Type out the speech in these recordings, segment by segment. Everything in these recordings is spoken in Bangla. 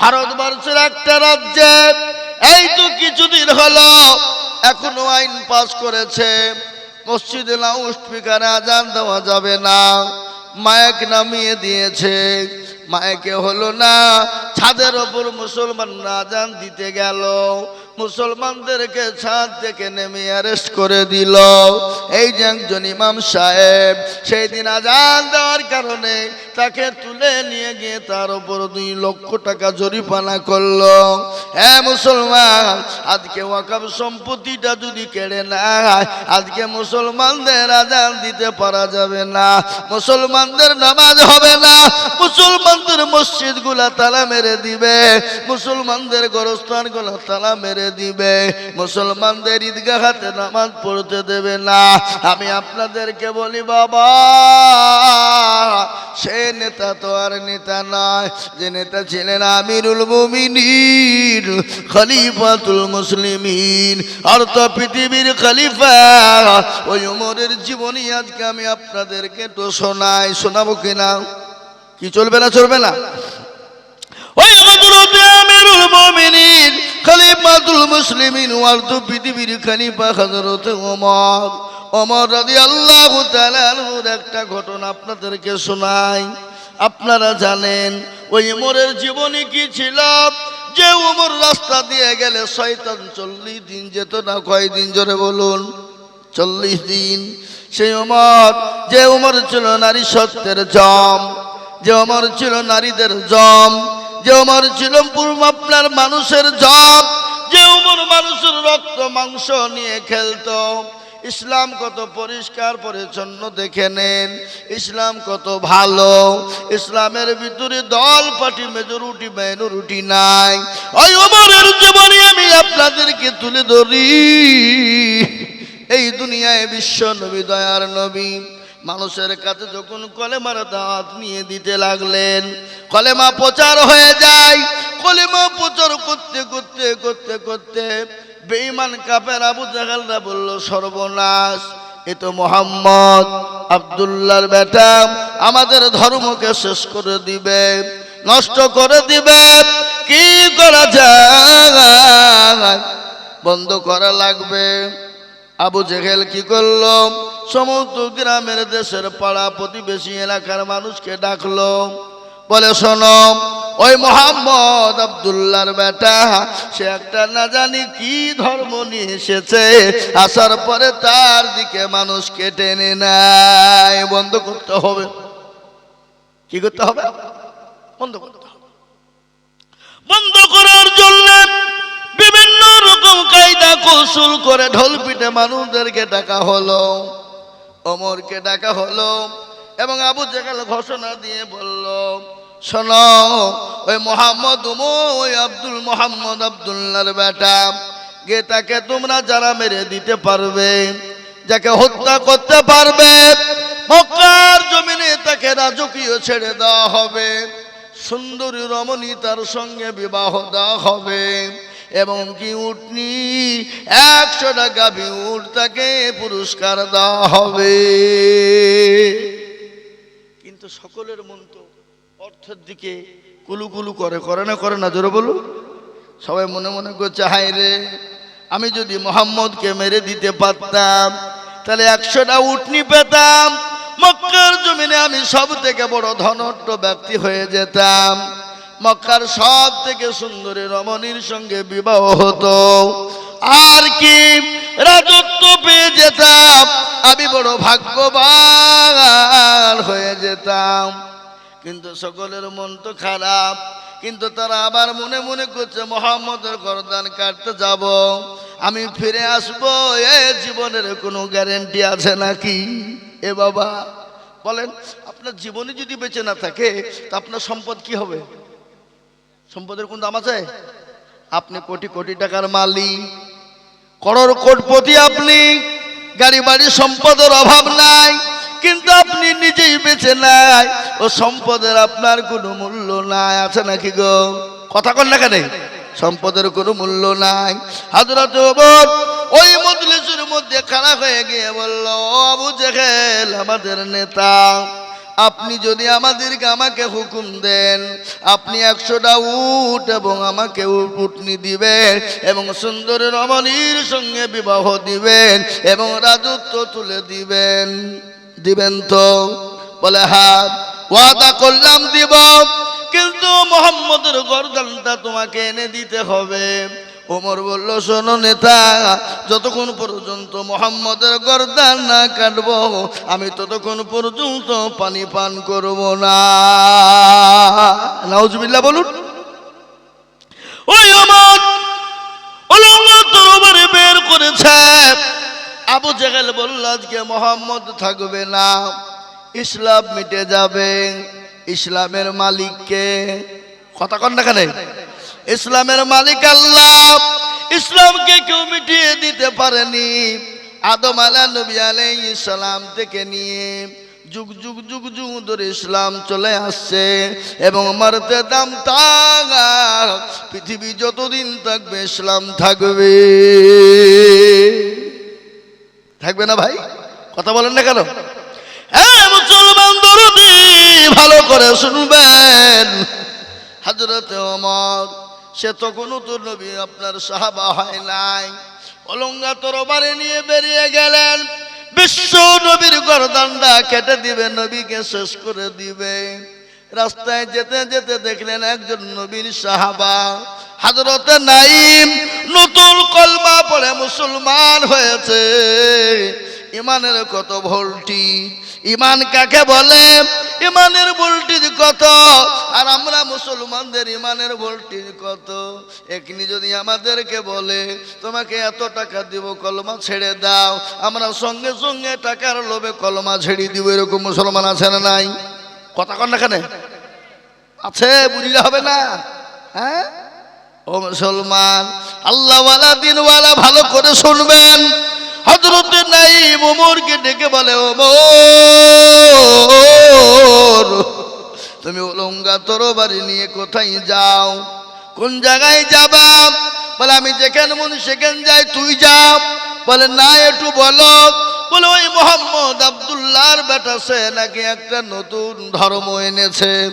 ভারতবর্ষের একটা রাজ্যে, এই তো কিছুদিন হলো এখনও আইন পাস করেছে। মসজিদে লাউড স্পিকারে আজান দেওয়া যাবে না। মায়ক নামিয়ে দিয়েছে। মায়কে হলো না, ছাদের ওপর মুসলমানরা আজান দিতে গেল। মুসলমানদেরকে ছাদ থেকে নেমে অ্যারেস্ট করে দিল। এই যে একজন ইমাম সাহেব, সেই দিন আজান দেওয়ার কারণে তাকে তুলে নিয়ে গিয়ে তার উপর দুই লক্ষ টাকা জরিমানা করল। হ্যাঁ মুসলমান, আজকে ওয়াকাব সম্পত্তিটা যদি কেড়ে নেয়, আজকে মুসলমানদের আজান দিতে পারা যাবে না। মুসলমানদের নামাজ হবে না। মুসলমানদের মসজিদগুলা তালা মেরে দিবে। মুসলমানদের গোরস্থানগুলা তালা মেরে দিবে। মুসলমানদের ঈদগাহাতে নামাজ পড়তে দেবে না। আমি আপনাদেরকে বলি, বাবা, সে নেতা তো আর নেতা নয়। যে নেতা ছিলেন আমিরুল মুমিনিন, খলিফাতুল মুসলিমিন। অর্থ পৃথিবীর খলিফা। ওই উমরের জীবনী আজকে আমি আপনাদেরকে তো শোনাই। শোনাবো কিনা কি চলবে না চলবে না? ওই হযরত আমিরুল মুমিনিন খলিফাতুল মুসলিমিন ওয়ার্দ পৃথিবীর খলিফা হযরত ওমর। ওমর রাদিয়াল্লাহু তাআলা একটা ঘটনা আপনাদেরকে শোনাই। আপনারা জানেন, ওই ওমরের জীবনী কি ছিল? যে ওমর রাস্তা দিয়ে গেলে শয়তান চল্লিশ দিন যেত না কয়দিন জোরে বলুন, চল্লিশ দিন। সেই ওমর, যে ওমর ছিল নারী সত্যের জম, যে ওমর ছিল নারীদের জম যে অমর ছিল পূর্ব আপনার মানুষের জম যে উমর মানুষের রক্ত, মাংস নিয়ে খেলতো। ইসলাম কত পরিষ্কার, পরিচ্ছন্ন দেখে নেন। ইসলাম কত ভালো। ইসলামের ভিতরে দল পার্টি মেজরিটি রুটি নাই। ওই ওমরের জীবনে আমি আপনাদেরকে তুলে ধরি। এই দুনিয়ায় বিশ্ব নবী, দয়ার নবী। মানুষের কাছে যখন কলেমার দাঁত নিয়ে দিতে লাগলেন, কলেমা প্রচার হয়ে যায়। কলেমা প্রচার করতে করতে করতে করতে বেঈমান কাপের আবু জাহালরা বলল, সর্বনাশ, এ তো মোহাম্মদ আবদুল্লাহর বেটা, আমাদের ধর্মকে শেষ করে দিবে, নষ্ট করে দিবে। কি করা যায়? বন্ধ করা লাগবে। আবু জেহেল কি করল? সমস্ত গ্রামের দেশের পাড়া প্রতিবেশী এলাকার মানুষকে ডাকলো। বলে, শোনো, ওই মোহাম্মদ আবদুল্লার বেটা, সে একটা না জানি কি ধর্ম নিয়ে এসেছে। আসার পরে তার দিকে মানুষকে টেনে নেয়। বন্ধ করতে হবে। কি করতে হবে? বন্ধ করতে হবে। বন্ধ করার জন্য কায়দা কৌশল করে ঢোল পিটে মানুষদেরকে ডাকা হলো, অমরকে ডাকা হলো, এবং আবু জেকাল ঘোষণা দিয়ে বলল, শোনো, ওই মোহাম্মদ ওই আব্দুল মোহাম্মদ আবদুল্লার বেটা, গে তাকে তোমরা যারা মেরে দিতে পারবে, যাকে হত্যা করতে পারবে, মক্কার জমিনে তাকে রাজকীয় ছেড়ে দেওয়া হবে, সুন্দরী রমণী তার সঙ্গে বিবাহ দেওয়া হবে। এবং কি উঠনি? একশো টাকা উঠ তাকে পুরস্কার দেওয়া হবে। কিন্তু সকলের মন তো অর্থের দিকে কুলু কুলু করে করে না করে না, জোরে বলু সবাই মনে মনে করছে হাই রে, আমি যদি মোহাম্মদকে মেরে দিতে পারতাম, তাহলে একশোটা উটনি পেতাম। মক্কার জমিনে আমি সব থেকে বড় ধনট্ট ব্যক্তি হয়ে যেতাম। মক্কার সব থেকে সুন্দরী রমণীর সঙ্গে বিবাহ হতো। আর কি? রাজত্ব পেয়ে যেতাম, আমি বড় ভাগ্যবান হয়ে যেতাম। কিন্তু সকলের মন তো খারাপ, কিন্তু তারা আবার মনে মনে করছে, মোহাম্মদের গরদান কাটতে যাব। আমি ফিরে আসব, এ জীবনের কোনো গ্যারেন্টি আছে নাকি? এ বাবা, বলেন, আপনার জীবনে যদি বেঁচে না থাকে, তা আপনার সম্পদ কি হবে? সম্পদের কোন দাম আছে? আপনি কোটি কোটি টাকার মালিক। করোড় কোটপতি আপনি। গাড়ি বাড়ি সম্পদের অভাব নাই। কিন্তু আপনি নিজেই বেঁচে নাই। ও সম্পদের আপনার কোনো মূল্য নাই। আছে নাকি গো? কথা কন না কেন? সম্পদের কোনো মূল্য নাই। হাজরত ওই মজলিসের মধ্যে খারাপ হয়ে গিয়ে বলল, "ও আবু জেহেল, আমাদের নেতা আপনি যদি আমাদেরকে আমাকে হুকুম দেন, আপনি একশোটা উট এবং আমাকে উটনি দিবেন এবং সুন্দর রমণীর সঙ্গে বিবাহ দিবেন এবং রাজত্ব তুলে দিবেন। দিবেন তো? বলে হ্যাঁ ওয়াদা করলাম দিব, কিন্তু মোহাম্মদের গর্দানটা তোমাকে এনে দিতে হবে। ওমর বলল শোনো নেতা যতক্ষণ পর্যন্ত মোহাম্মদের গর্দান না কাটবো আমি ততক্ষণ পর্যন্ত পানি পান করব না। নাউজবিল্লা বলুন। ওই আমার অলঙ্গ তরবারি বের করেছে। আবু জেহেল বলল আজকে মোহাম্মদ থাকবে না ইসলাম মিটে যাবে। ইসলামের মালিককে কথা কন না কেন? ইসলামের মালিক আল্লাহ। ইসলামকে কেউ মিটিয়ে দিতে পারেনি। আদম আলা নবী আলাইহিস সালাম থেকে নিয়ে যুগ যুগ যুগ যুগ ধরে ইসলাম চলে আসছে এবং মারতে দাম তাক পৃথিবী যতদিন থাকবে ইসলাম থাকবে। থাকবে না ভাই? কথা বলেন না কেন? হ্যাঁ মুসলমান দরদি, ভালো করে শুনবেন। হাজরতে ওমর সে তখনও তো নবী, আপনার সাহাবা হয় নাই। অলঙ্গা তরবারে নিয়ে বেরিয়ে গেলেন। বিশ্ব নবীর গরদান্ডা কেটে দিবে, নবীকে শেষ করে দিবে। রাস্তায় যেতে যেতে দেখলেন একজন নবীর সাহাবা, হাজরতে নাইম, নতুন কলমা পড়ে মুসলমান হয়েছে। ইমানের কত ভোল্টি ইমান কাকে বলে? ইমানের ভোল্টেজ কত? আর আমরা মুসলমানদের ইমানের ভোল্টেজ কত? এখনি যদি আমাদেরকে বলে, তোমাকে এত টাকা দিব, কলমা ছেড়ে দাও। আমরা সঙ্গে সঙ্গে টাকার লোভে কলমা ছেড়ে দিব। এরকম মুসলমান আছে না নাই? কথা কন না কেন? আছে, বুঝলে হবে না? হ্যাঁ? ও মুসলমান, আল্লাহওয়ালা, দিনওয়ালা ভালো করে শুনবেন। হজরত নাই মোমরকে ডেকে বলে, ও মোর, তুমি ওলঙ্গা তরবারি নিয়ে কোথায় যাও? কোন জায়গায় যাবা? বলে, আমি যেখানে মন সেখানে যাই, তুই যা। বলে, না, একটু বলো। বলে, ওই মোহাম্মদ আবদুল্লাহর বেটা, সে নাকি একটা নতুন ধর্ম এনেছে।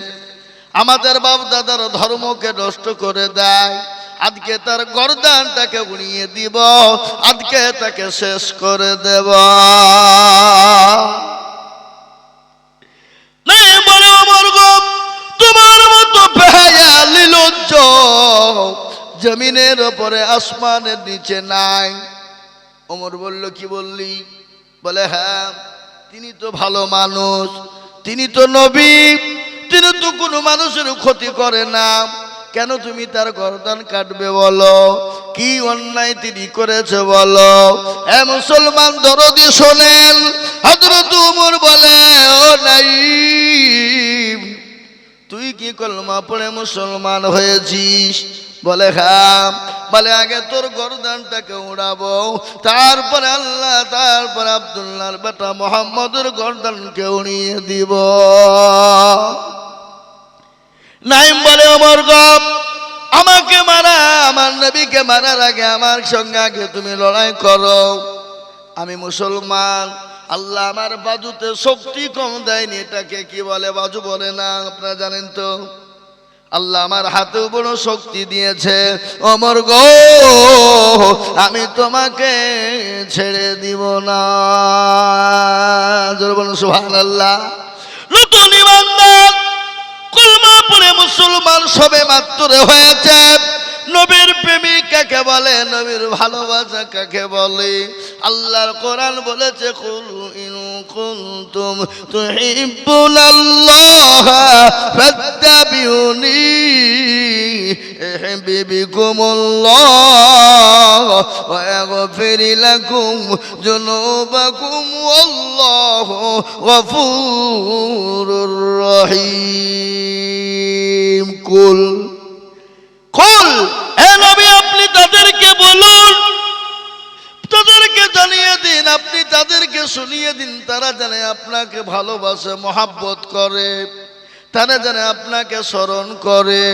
আমাদের বাপ দাদার ধর্মকে নষ্ট করে দেয়। আজকে তার গরদানটাকে উড়িয়ে দিব, আজকে তাকে শেষ করে দেব। তোমার মতো জমিনের ওপরে, আসমানের নিচে নাই। ওমর বলল, কি বললি? বলে হ্যাঁ তিনি তো ভালো মানুষ, তিনি তো নবী, তিনি তো কোনো মানুষের ক্ষতি করে না। কেন তুমি তার গরদান কাটবে বলো? কি অন্যায় তিনি করেছে বলো? এ মুসলমান দরদি শোনেন হজরত উমর বলে, ও নাই তুই কি কলমা পড়ে মুসলমান হয়েছিস? বলে হ্যাঁ। বলে, আগে তোর গরদানটাকে উড়াবো, তারপরে আল্লাহ, তারপরে আব্দুল্লাহর বেটা মোহাম্মদের গরদানকে উড়িয়ে দিব। নাইম বলে অমর গপ আমাকে মারা, আমার নবীকে মারার আগে আমার সঙ্গে আগে তুমি লড়াই করো। আমি মুসলমান, আল্লাহ আমার বাজুতে শক্তি কম দেয়নি, এটাকে কি বলে বাজু বলে না, আপনারা জানেন তো? আল্লাহ আমার হাতে বড় শক্তি দিয়েছে অমর গো আমি তোমাকে ছেড়ে দিব না। জোর সুহান আল্লাহ নতুন ইমানদার কলমা মুসলমান সবে মাত্র হয়েছে। নবীর প্রেমিক কাকে বলে? নবীর ভালোবাসা কাকে বলে? আল্লাহর কোরআন বলেছে, কুল ইনু কুনতুম তুহিব্বুনাল্লাহ ফাত্তাবিউনি ইহবিবিকুমুল্লাহ ওয়া ইয়াগফির লাকুম যুনুবাকুম ওয়াল্লাহু গফুরুর রহিম। কুল। কুল। হে নবী, আপনি তাদেরকে বলুন। তাদেরকে জানিয়ে দিন, আপনি তাদেরকে শুনিয়ে দিন, তারা জানে আপনাকে ভালোবাসে, মহাব্বত করে। তারা যেন আপনাকে স্মরণ করে।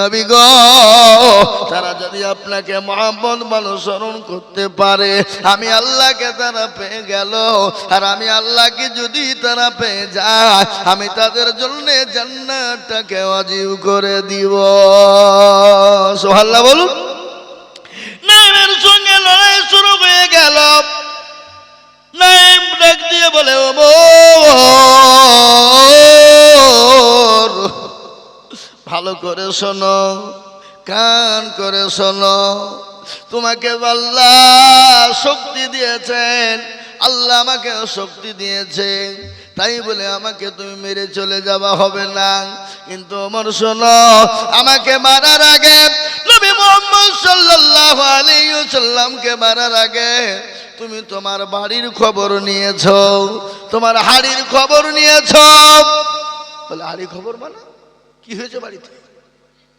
নবী গ, তারা যদি আপনাকে মোহাম্মদ স্মরণ করতে পারে, আমি আল্লাহকে তারা পেয়ে গেল। আর আমি আল্লাহকে যদি তারা পেয়ে যায়, আমি তাদের জন্য জান্নাতটাকে অজীব করে দিব। সোহাল্লা বলুন। ভালো করে শোনো, কান করে শোনো। তোমাকে আল্লাহ শক্তি দিয়েছেন, আল্লাহ আমাকে শক্তি দিয়েছেন। তাই বলে আমাকে তুমি মেরে চলে যাওয়া হবে না। কিন্তু আমার শোনো, আমাকে মারার আগে নবী মোহাম্মদ সাল্লাল্লাহু আলাইহি সাল্লামকে মারার আগে তুমি তোমার বাড়ির খবর নিয়েছ, তোমার হাড়ির খবর নিয়েছ। বলে হাড়ি খবর মানে? কি হয়েছে বাড়িতে?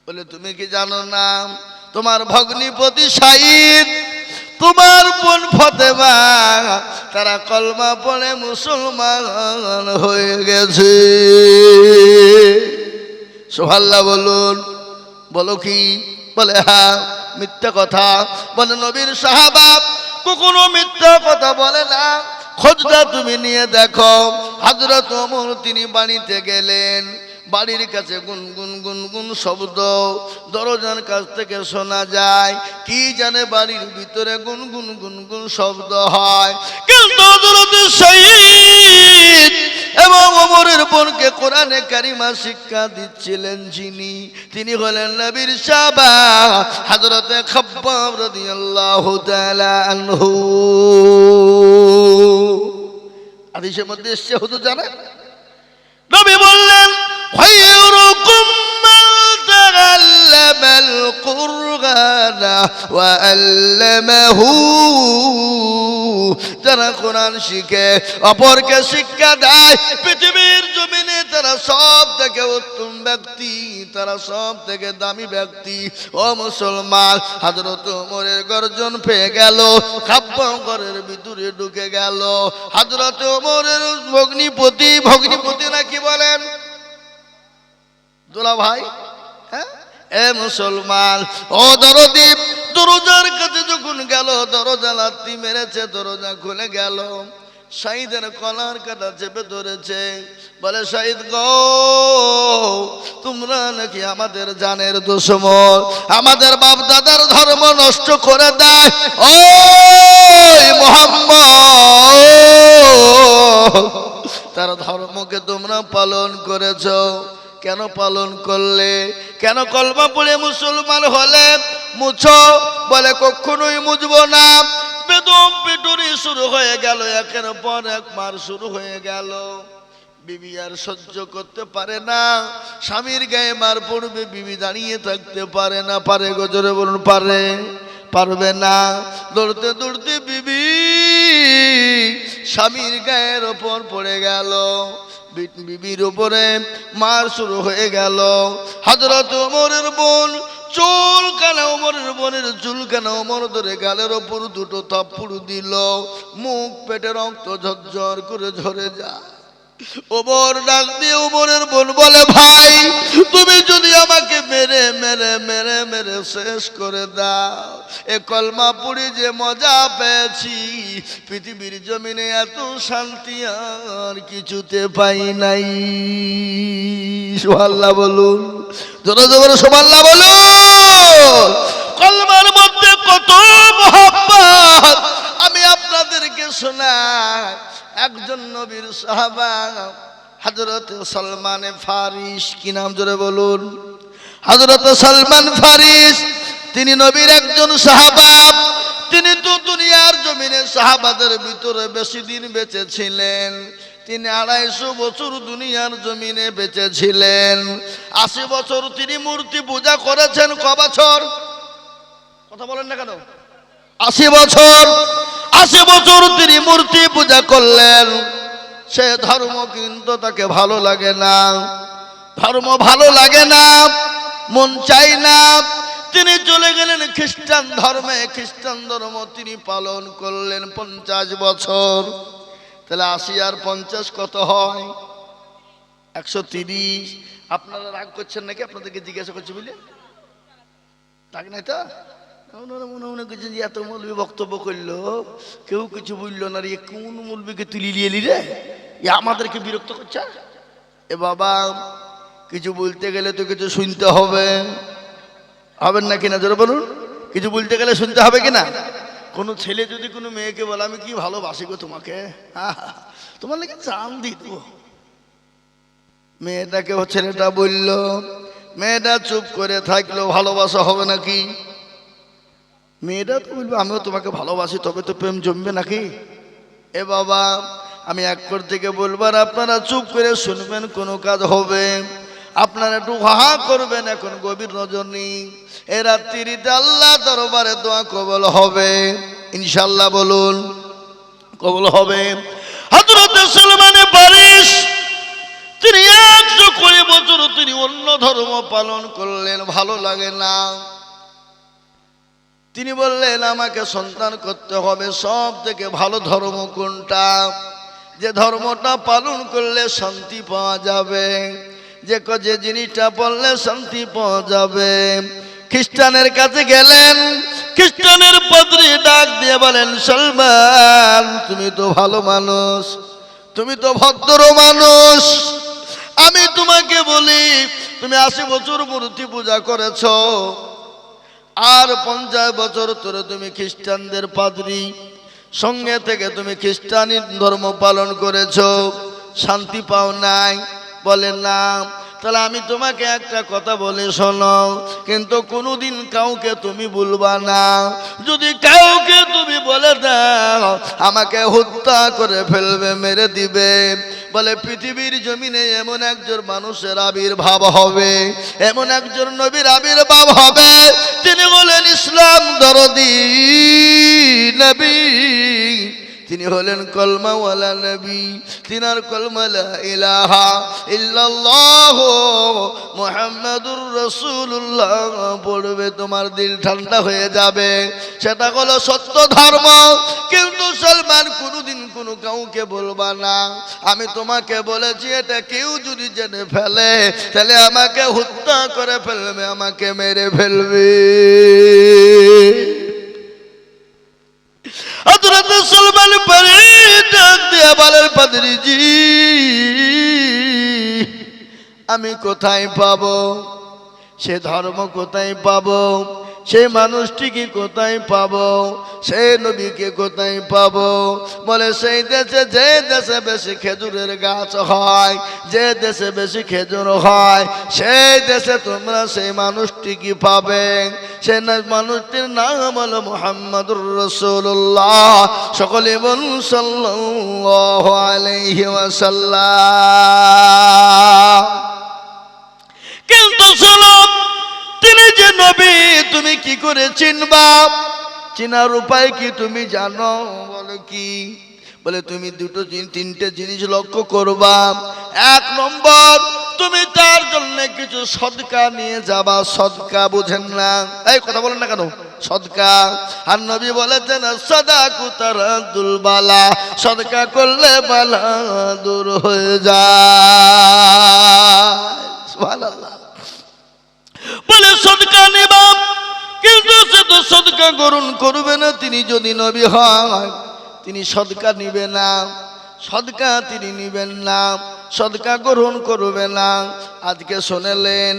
বলে, তুমি কি জানো না? তোমার ভগ্নিপতি সাইদ, তোমার বোন ফতেমা, তারা কলমা পড়ে মুসলমান হয়ে গেছে। সোহাল্লা বলুন। বলো কি? বলে হ্যাঁ মিথ্যা কথা। বলে, নবীর সাহাবা কখনো মিথ্যা কথা বলে না। খোঁজটা তুমি নিয়ে দেখো। হাজরত তিনি বাড়িতে গেলেন। বাড়ির কাছে গুন গুন গুন গুন শব্দ, দরজার কাছ থেকে শোনা যায়, কি জানে বাড়ির ভিতরে গুন গুন গুন গুন শব্দ হয়। কিন্তু এবং ওমরের বোনকে কোরআনে কারিমা শিক্ষা দিচ্ছিলেন যিনি, তিনি হলেন নবীর সাবা হযরতে খাব্বাব রাদিয়াল্লাহু তাআলা আনহু। হাদিসের মধ্যে এসছে, হুজুর জানেন? নবী বললেন خيركم من تعلم القرآن وعلمه যারা কোরআন শিখে অপরকে শিক্ষা দেয় পৃথিবীর জমিনে তারা সব থেকে উত্তম ব্যক্তি তারা সব থেকে দামি ব্যক্তি ও মুসলমান হাজরত ওমরের গর্জন পেয়ে গেল খাব্বাঙ্গরের ভিতরে ঢুকে গেল হাজরত ওমরের ভগ্নিপতি ভগ্নিপতি নাকি বলেন দোলা ভাই হ্যাঁ? এ মুসলমান, ও দরদীপ দরজার কাছে যখন গেল, দরজা লাত্তি মেরেছে, দরজা খুলে গেল। শাহিদের কলার কাটা চেপে ধরেছে। বলে, শাহিদ গো, তোমরা নাকি আমাদের জানের দুশ্মন? আমাদের বাপ দাদার ধর্ম নষ্ট করে দেয়। ও মোহাম্মদ, তার ধর্মকে তোমরা পালন করেছ। কেন পালন করলে? কেন কলমা পড়ে মুসলমান হলে? মুছো, বলে কখনোই মুছবো না। বেদম পিটুরি শুরু হয়ে গেল, একের পর এক মার শুরু হয়ে গেল। বিবি আর সহ্য করতে পারে না। স্বামীর গায়ে মার পড়বে, বিবি দাঁড়িয়ে থাকতে পারে না। পারে গজরে বলুন, পারে। পারবে না। দৌড়তে দৌড়তে বিবি স্বামীর গায়ের ওপর পড়ে গেল। বিবির উপরে মার শুরু হয়ে গেল। হজরত ওমরের বোন চুল কানা ওমরের বোনের চুল কানা ওমর ধরে গালের ওপর দুটো থাপ্পড় দিল। মুখ পেটে রক্ত ঝরঝর করে ঝরে যায়। ওমর ডাক দিয়ে ওমরের বোন বলে, ভাই, তুমি যদি আমাকে মেরে মেরে মেরে মেরে শেষ করে দাও, এ কলমা পুরি যে মজা পেয়েছি, পৃথিবীর জমিনে এত শান্তি আর কিছুতে পাই নাই। সোহাল্লা বলুন, জোরে জোরে সোমাল্লা বলুন, কলমার মধ্যে কত মহাব্বত, আমি আপনাদেরকে শোনাই একজন নবীর সাহাবা হজরত সলমান ফারিস, কি নাম জোরে বলুন? হজরত সলমান ফারিস, তিনি নবীর একজন সাহাবা। তিনি তো দুনিয়ার জমিনে সাহাবাদের ভিতরে বেশি দিন বেঁচে ছিলেন তিনি আড়াইশো বছর দুনিয়ার জমিনে বেঁচে ছিলেন আশি বছর তিনি মূর্তি পূজা করেছেন, ক বছর? কথা বলেন না কেন? আশি বছর আশি বছর তিনি মূর্তি পূজা করলেন। সে ধর্ম কিন্তু তাকে ভালো লাগে না। ধর্ম ভালো লাগে না, মন চাই না। তিনি চলে গেলেন খ্রিস্টান ধর্মে। খ্রিস্টান ধর্ম তিনি পালন করলেন পঞ্চাশ বছর। তাহলে আশি আর পঞ্চাশ কত হয়? একশো তিরিশ। আপনারা রাগ করছেন নাকি? আপনাদেরকে জিজ্ঞাসা করছি বুঝলেন? ডাক নাই তো? ওনারা মনে মনে করছে যে এত মৌলবী বক্তব্য করল, কেউ কিছু বলল না রে কোন মৌলবীকে তুলি নিয়ে এলি রে? এ আমাদেরকে বিরক্ত করছে? এ বাবা, কিছু বলতে গেলে তো কিছু শুনতে হবে। হবেন না কিনা? জোরে বলুন। কিছু বলতে গেলে শুনতে হবে কিনা? কোনো ছেলে যদি কোনো মেয়েকে বলে, আমি কি ভালোবাসি গো তোমাকে? তোমার লেগে চান দিত মেয়েটাকে ছেলেটা বলল, মেয়েটা চুপ করে থাকল ভালোবাসা হবে নাকি? মেয়েটা তো বলবে, আমিও তোমাকে ভালোবাসি, তবে তো প্রেম জমবে নাকি? এ বাবা, আমি এক কর থেকে বলব, আর আপনারা চুপ করে শুনবেন, কোনো কাজ হবে। আপনারা একটু হাহা করবেন, এখন গভীর নেই। এ রাত্রিতে আল্লাহ দরবারে দোয়া কবল হবে। ইনশাল্লাহ বলুন, কবল হবে। হজরত সলমানে পারিস তিনি একশো কুড়ি বছর তিনি অন্য ধর্ম পালন করলেন, ভালো লাগে না। তিনি বললেন, আমাকে সন্তান করতে হবে। সব থেকে ভালো ধর্ম কোনটা? যে ধর্মটা পালন করলে শান্তি পাওয়া যাবে, যে যে জিনিসটা পড়লে শান্তি পাওয়া যাবে। খ্রিস্টানের কাছে গেলেন। খ্রিস্টানের পাদ্রী ডাক দিয়ে বলেন, সলমান, তুমি তো ভালো মানুষ, তুমি তো ভদ্র মানুষ। আমি তোমাকে বলি, তুমি আশি বছর মূর্তি পূজা করেছ আর পঞ্চাশ বছর ধরে তুমি খ্রিস্টানদের পাদ্রী। সঙ্গে থেকে তুমি খ্রিস্টানি ধর্ম পালন করেছ। শান্তি পাও নাই। বলে, না, তাহলে আমি তোমাকে একটা কথা বলে, শোনো। কিন্তু কোনোদিন কাউকে তুমি বলবা না। যদি কাউকে তুমি বলে দাও, আমাকে হত্যা করে ফেলবে, মেরে দিবে। বলে, পৃথিবীর জমিনে এমন একজন মানুষের আবির্ভাব হবে, এমন একজন নবীর আবির্ভাব হবে, তিনি বলেন ইসলাম দরদি নবী। তিনি হলেন কলমাওয়ালা নবী। তিনার কলমালা ইলাহা ইল্লাল্লাহ মুহাম্মাদুর রাসূলুল্লাহ। পড়বে তোমার দিল ঠান্ডা হয়ে যাবে। সেটা হলো সত্য ধর্ম। কিন্তু সলমান কোনোদিন কোনো কাউকে বলবা না। আমি তোমাকে বলেছি, এটা কেউ যদি জেনে ফেলে, তাহলে আমাকে হত্যা করে ফেলবে, আমাকে মেরে ফেলবে। হযরত সলমান পরে ডাক দিয়া বলেন আমি কোথায় পাবো? সে ধর্ম কোথায় পাবো? সেই মানুষটিকে কোথায় পাব? সেই নবীকে কোথায় পাব? বলে, সেই দেশে, যে দেশে বেশি খেজুরের গাছ হয়, যে দেশে বেশি খেজুর হয়, সেই দেশে তোমরা সেই মানুষটিকে পাবে? না- মানুষটির নাম হলো মোহাম্মদুর রসুল্লাহ সকলে বলুন ওয়াসাল্লাম। কিন্তু শোনো যে নবী, তুমি কি করে চিনবা? চিনার উপায় কি তুমি জানো? বলো কি? বলে, তুমি দুটো তিনটে জিনিস লক্ষ্য করবা। এক নম্বর, তুমি তার জন্য কিছু সদকা নিয়ে যাবা। সদকা বুঝেন না। এই কথা বলেন না কেন? সদকা। আর নবী বলেছেন সদা কুতারা দুলবালা সদকা করলে বালা দূর হয়ে যায়। সুবহানাল্লাহ। বলে সদকা নেবা কিন্তু সে তো সদকা গ্রহণ করবে না, তিনি যদি নবী হয়, তিনি সদকা নিবে না, সদকা তিনি নিবেন না, সদকা গ্রহণ করবে না। আজকে শোনালেন,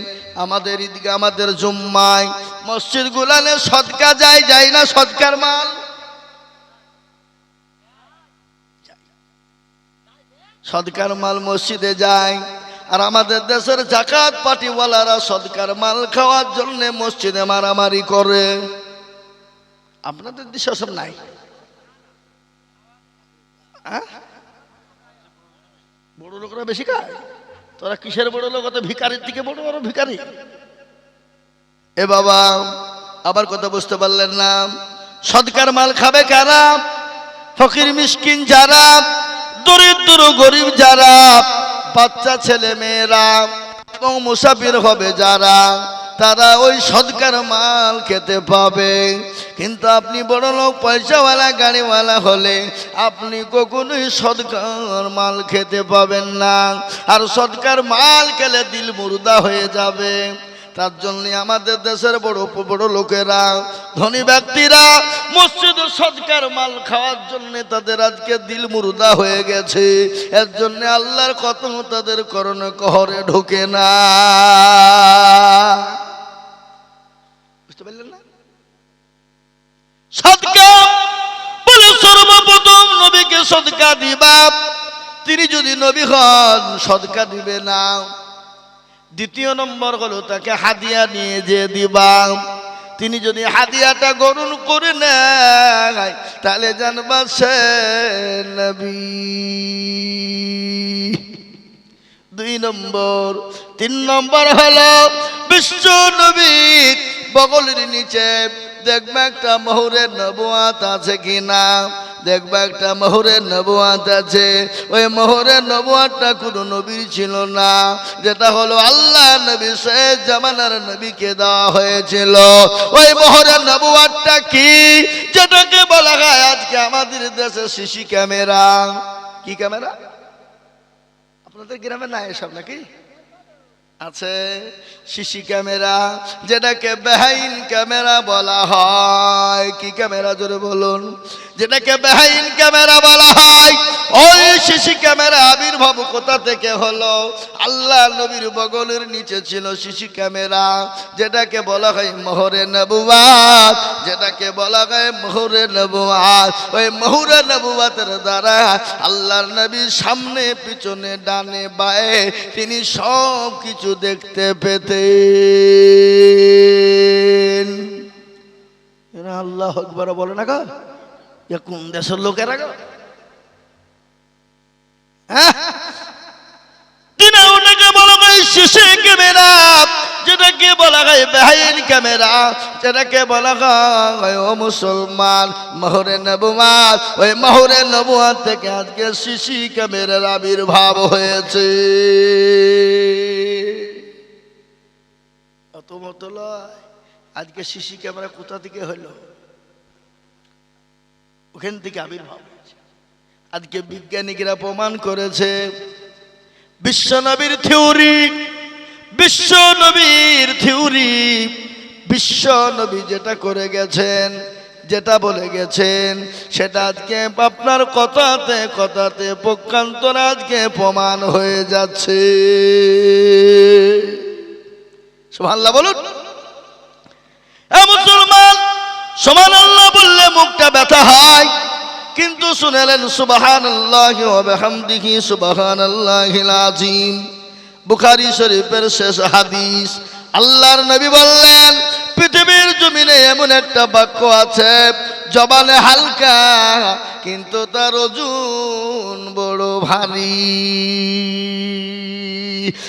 আমাদের ঈদকে আমাদের জুম্মায় মসজিদ গুলানে সদকা যায় যায় না সদকার মাল? সদকার মাল মসজিদে যায় আর আমাদের দেশের জাকাত পাটিওয়ালারা সদকার মাল খাওয়ার জন্য মসজিদে মারামারি করে। আপনাদের দেশে সব নাই? হ্যাঁ? বড় লোকরা বেশি খায়? তোরা কিসের বড় লোক? অত ভিকারির দিকে বড় বড় ভিকারি এ বাবা, আবার কথা বুঝতে পারলেন না। সদকার মাল খাবে কারা? ফকির, মিসকিন যারা? দরিদ্র, গরিব যারা? বাচ্চা ছেলে মেয়েরা এবং মুসাফির হবে যারা, তারা ওই সৎকার মাল খেতে পাবে। কিন্তু আপনি বড় লোক, পয়সাওয়ালা, গাড়িওয়ালা হলে আপনি কখনোই সৎকার মাল খেতে পাবেন না। আর সৎকার মাল খেলে দিল মুর্দা হয়ে যাবে। তার জন্য আমাদের দেশের বড় বড় লোকেরা, ধনী ব্যক্তিরা মসজিদ সৎকার মাল খাওয়ার জন্য তাদের আজকে দিল মুরুদা হয়ে গেছে। এর জন্য আল্লাহর কত তাদের করণে কহরে ঢোকে না। বুঝতে পারলেন না? সদকা বলে সর্বপ্রথম নবীকে সদকা দিবা। তিনি যদি নবী হন সদকা দিবে না। দ্বিতীয় নম্বর হলো, তাকে হাদিয়া নিয়ে যে দিবা। তিনি যদি হাদিয়াটা গ্রহণ করে নেয়, তাহলে জানবা সে নবী। দুই নম্বর। তিন নম্বর হলো, বিশ্ব নবীর বগলের নিচে দেখবে একটা মহুরের নবুয়াত আছে কি না দেখবে একটা মহুরের নবুয়াত আছে। ওই মহুরের নবুয়াতটা কোনো নবীর ছিল না। যেটা হলো আল্লাহ নবী শেষ জামানার নবীকে দেওয়া হয়েছিল। ওই মহুরের নবুয়াতটা কি? যেটাকে বলা হয় আজকে আমাদের দেশে সিসি ক্যামেরা। কি ক্যামেরা? আপনাদের গ্রামে না এসব নাকি? আছে সিসি ক্যামেরা, যেটাকে বেহাইন ক্যামেরা বলা হয়। কি ক্যামেরা জোরে বলুন? যেটাকে বেহাইন ক্যামেরা বলা হয়। ওই সিসি ক্যামেরা আবির্ভাব কোথা থেকে হলো? আল্লাহ নবীর বগলের নিচে ছিল সিসি ক্যামেরা, যেটাকে বলা হয় মোহরে নবুয়াত, যেটাকে বলা হয় মোহরে নবুয়াত। ওই মোহরে নবুয়াতের দ্বারা আল্লাহর নবীর সামনে, পিছনে, ডানে, বায়ে তিনি সব কিছু দেখতে পেতেন। এরা আল্লাহ একবার বলে না গো? কোন দেশের লোকেরা হ্যাঁ? বলা ক্যামেরা ও মুসলমান, মহরে ওই থেকে ক্যামেরার আবির্ভাব হয়েছে অত মতো লয় আজকে শিশি ক্যামেরা কোথা থেকে হলো? ওখান থেকে আবির্ভাব আজকে বিজ্ঞানীরা প্রমাণ করেছে বিশ্বনবীর থিওরি বিশ্বনবীর থিওরি, বিশ্ব নবী যেটা করে গেছেন, যেটা বলে গেছেন, সেটা আজকে আপনার কথাতে কথাতে পক্ষান্তর আজকে প্রমাণ হয়ে যাচ্ছে। সুবহানাল্লাহ, বলুন। মুসলমান সমান আল্লাহ বললে মুখটা ব্যথা হয়, কিন্তু শুনেলেন সুবাহান আল্লাহ হামদিহি সুবাহান আল্লাহ বুখারি শরীফের শেষ হাদিস, আল্লাহর নবী বললেন, পৃথিবীর জমিনে এমন একটা বাক্য আছে, জবানে হালকা, কিন্তু তার ওজন বড় ভারী।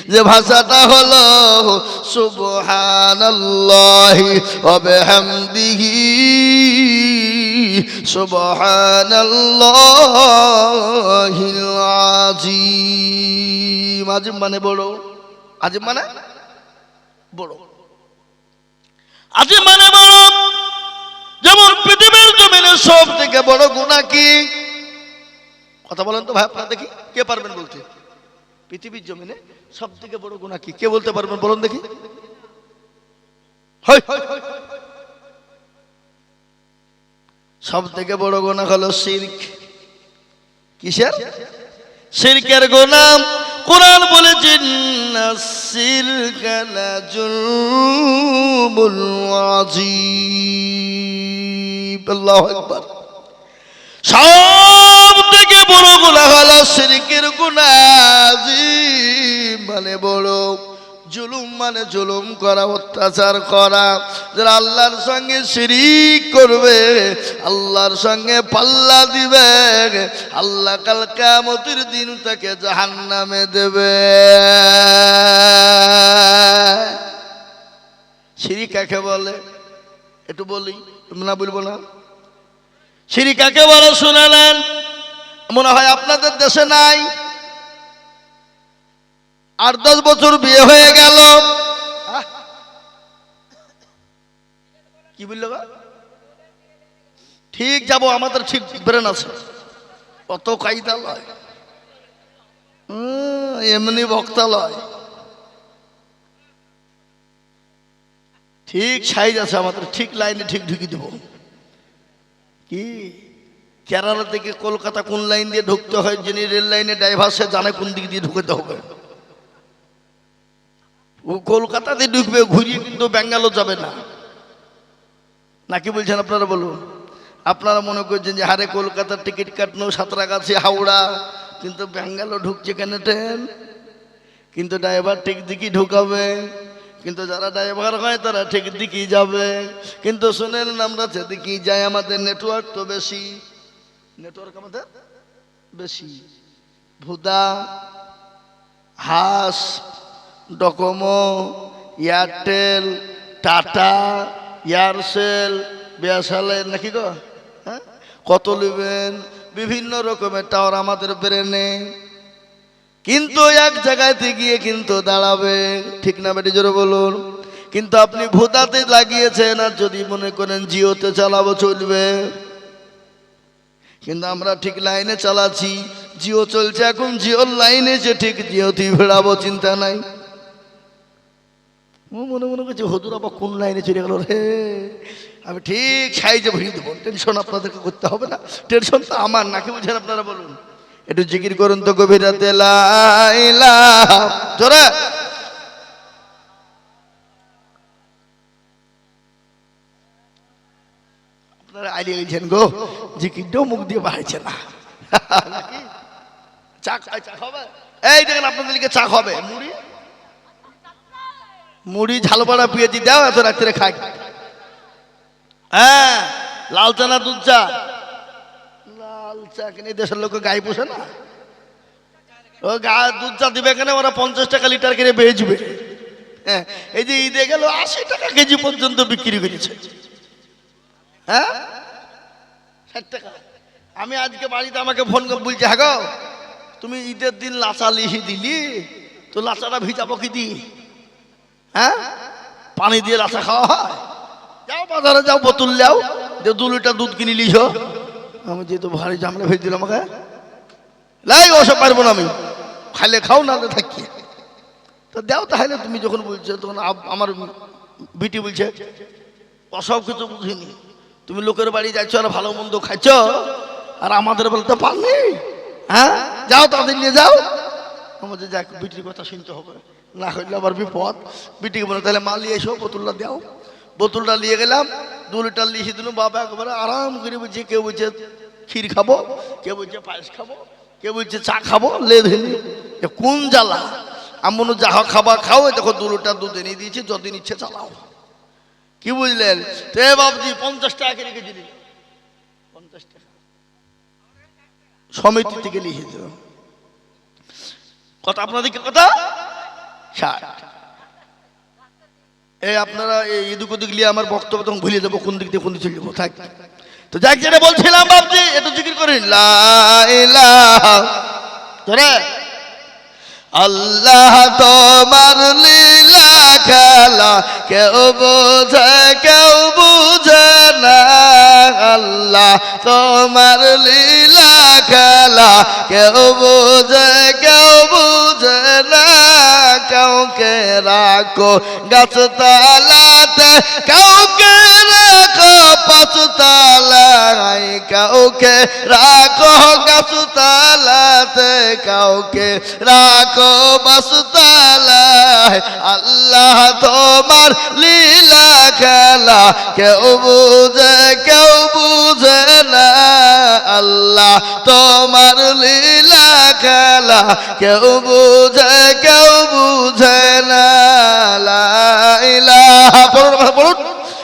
যে ভাষাটা হলো সুবহানাল্লাহি ওয়া বিহামদিহি, সুবহানাল্লাহিল আজিম আজিম মানে বড়? আজিম মানে বড়। আজিম মানে বড়। যেমন পৃথিবীর জমিনে সব থেকে বড় গুণা কি? কথা বলেন তো ভাই আপনারা দেখি, কে পারবেন বলতে? পৃথিবীর জমিনে সব থেকে বড় গুণা কি? কে বলতে পারবেন বলুন দেখি। সব থেকে বড় গোনা হলো শির্ক। কিসের? শিরকের গোনাম কোরআন বলেছেন সব থেকে বড় গুণা হলো শিরকের মানে বড়। জুলুম মানে জুলুম করা, অত্যাচার করা। যারা আল্লাহর সঙ্গে শিরিক করবে, আল্লাহর সঙ্গে পাল্লা দিবে, আল্লাহ কাল কামতির দিন তাকে জাহান নামে দেবে। শিরিক কাকে বলে? একটু বলি না বলব না? সিঁড়ি কাকে বলে? শুনালেন মনে হয় আপনাদের দেশে নাই। আট দশ বছর বিয়ে হয়ে গেল! কি বলল? ঠিক যাব আমাদের ঠিক ব্রেন আছে। অত কায়দা লয়। উম, এমনি বক্তা লয়। ঠিক সাইজ আছে আমাদের ঠিক লাইনে ঠিক ঢুকি দেব। কি? কেরালা থেকে কলকাতা কোন লাইন দিয়ে ঢুকতে হয় যিনি রেল লাইনে ড্রাইভার, সে জানে কোন দিক দিয়ে ঢুকতে হবে। ও কলকাতাতে ঢুকবে, ঘুরিয়ে কিন্তু ব্যাঙ্গালোর যাবে না। নাকি বলছেন আপনারা বলুন? আপনারা মনে করছেন যে হারে কলকাতার টিকিট কাটনো, সাঁতরাগাছি, হাওড়া, কিন্তু ব্যাঙ্গালোর ঢুকছে কেন ট্রেন? কিন্তু ড্রাইভার ঠিক দিকেই ঢুকাবে, কিন্তু যারা ড্রাইভার হয়, তারা ঠিক দিকেই যাবে। কিন্তু শুনেন আমরা যেদিকেই যাই আমাদের নেটওয়ার্ক তো বেশি। নেটওয়ার্ক আমাদের বেশি। ভুদা, হাস, ডকোমো, এয়ারটেল, টাটা, এয়ারসেল বিয়াসালের নাকি গো? হ্যাঁ? কত নেবেন বিভিন্ন রকমের টাওয়ার আমাদের ব্রেনে কিন্তু এক জায়গাতে গিয়ে কিন্তু দাঁড়াবে। ঠিক না বেটি, জোরে বলুন। কিন্তু আপনি ভোদাতে লাগিয়েছেন আর যদি মনে করেন জিওতে চালাবো চলবে। কিন্তু আমরা ঠিক লাইনে চালাচ্ছি। জিও চলছে এখন, জিওর লাইনে যে ঠিক জিওতেই ভেড়াবো, চিন্তা নাই। ও মনে মনে করছে হদুর আবার কোন লাইনে চলে গেল রে? আমি ঠিক সাইজে ভরিয়ে দেবো টেনশন আপনাদেরকে করতে হবে না। টেনশন তো আমার, নাকি বুঝেন আপনারা বলুন? একটু জিকির করুন তো গভীরাতে লাইলা জোরে। আপনারা আইডিয়া গেছেন গো জিকিরটাও মুখ দিয়ে না। নাকি? চা এই দেখেন আপনাদের দিকে চা খাবে মুড়ি? মুড়ি ঝালপাড়া পেঁয়াজি দাও এত রাত্রে খাই। হ্যাঁ লাল চা না দুধ চা? লাল চা কিনে দেশের লোক গাই পোষে না। ও গা দুধ চা দিবে কেন? ওরা পঞ্চাশ টাকা লিটার কিনে বেচবে। হ্যাঁ এই যে ঈদে গেল আশি টাকা কেজি পর্যন্ত বিক্রি করেছে। হ্যাঁ? ষাট টাকা। আমি আজকে বাড়িতে আমাকে ফোন করে বলছি হ্যাঁ গো, তুমি ঈদের দিন লাচা লিহি দিলি, তো লাচাটা ভিজাবো কি দি হ্যাঁ? পানি দিয়ে লাচা খাওয়া হয়? যাও বাজারে যাও, বোতল যাও যে দু লিটার দুধ কিনে লিছ আমি যেহেতু ভারী ঝামেলা ভেজে দিলাম আমাকে লাই ওসব পারব না আমি। খাইলে খাও, না থাকি। তো দাও তাহলে, তুমি যখন বলছো, তখন আমার বিটি বলছে, অসব কিছু বুঝিনি। তুমি লোকের বাড়ি যাচ্ছ আর ভালো মন্দ খাচ্ছ? আর আমাদের বলতে পারনি হ্যাঁ? যাও তাদের নিয়ে যাও। আমাদের যাক, বিটির কথা শুনতে হবে। না হইলে আবার বিপদ। বিটিকে বলে, তাহলে মাল নিয়ে এসো, বোতলটা দাও। বোতলটা নিয়ে গেলাম, দু লিটার লিখে দিলাম, বাবা একবারে আরাম করে বলছে, কেউ বলছে ক্ষীর খাব, কেউ বলছে পায়েস খাব, কেউ বলছে চা খাব, লে এ কোন জ্বালা? এমন যাহা খাবার খাও দেখো দু লিটার দুধ এনে দিয়েছি, যতদিন ইচ্ছে চালাও। কি বুঝলেন? তো এ বাবজি, পঞ্চাশ টাকা কেজি দিল পঞ্চাশ টাকা। সমিতি থেকে লিখে দিল কথা আপনাদেরকে কথা? ষাট। এই আপনারা এই এদিক ওদিক নিয়ে আমার বক্তব্য তখন ভুলে যাব কোন দিক দিয়ে কোন দিক যাব থাক। তো যাক, যেটা বলছিলাম, বাবজি একটু জিকির করেন। লা ধরে আল্লাহ তোমার লীলা খেলা, কেউ বোঝে, কেউ বুঝে না। আল্লাহ তোমার লীলা খেলা, কেউ বোঝে, কেউ বুঝে না। কাউকে রাখো গাছ তালাতে কাউকে রাখো পাঁচ তালায় কাউকে রাখো গাছ তালাতে কাউকে রাখো। বাস তালায় আল্লাহ তোমার লীলা খেলা, কেউ বুঝে কেউ বুঝে না। আল্লাহ তোমার লীলা খেলা, কেউ বুঝে কেউ বুঝে না। লা ইলাহা পড়ুন।